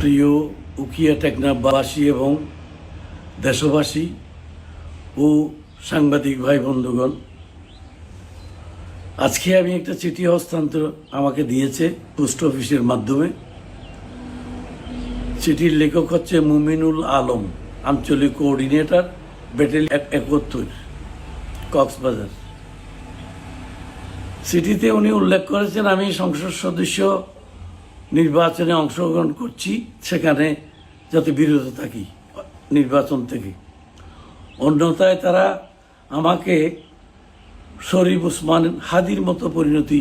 প্রিয় উকিয়া টেকনাফবাসী এবং দেশবাসী ও সাংবাদিক ভাই বন্ধুগণ, আজকে আমি একটা চিঠি হস্তান্তর আমাকে দিয়েছে পোস্ট অফিসের মাধ্যমে। চিঠির লেখক হচ্ছে মুমিনুল আলম, আঞ্চলিক কোঅর্ডিনেটর ব্যাটালিয়ন একত্তর, কক্সবাজার। চিঠিতে উনি উল্লেখ করেছেন, আমি সংসদ সদস্য নির্বাচনে অংশগ্রহণ করছি, সেখানে যাতে বিরত থাকি নির্বাচন থেকে। অন্যথায় তারা আমাকে শরীফ উসমান হাদির মতো পরিণতি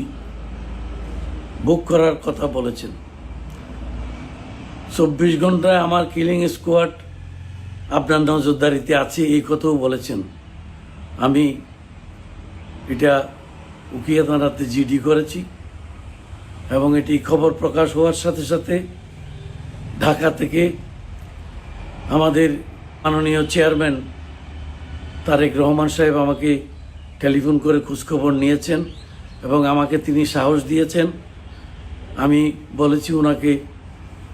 ভোগ করার কথা বলেছেন। চব্বিশ ঘন্টায় আমার কিলিং স্কোয়াড আপনার নজরদারিতে আছে, এই কথাও বলেছেন। আমি এটা উকিয়া থানাতে জিডি করেছি। এবং এটি খবর প্রকাশ হওয়ার সাথে সাথে ঢাকা থেকে আমাদের মাননীয় চেয়ারম্যান তারেক রহমান সাহেব আমাকে টেলিফোন করে খোঁজখবর নিয়েছেন এবং আমাকে তিনি সাহস দিয়েছেন। আমি বলেছি ওনাকে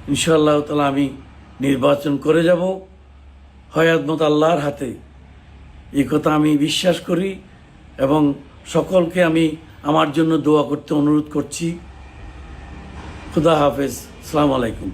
ইনশাআল্লাহ তালা আমি নির্বাচন করে যাব। হয়াতমত আল্লাহর হাতে। এই কথা আমি বিশ্বাস করি এবং সকলকে আমি আমার জন্য দোয়া করতে অনুরোধ করছি। খুদা হাফেজ সালাম আলাইকুম।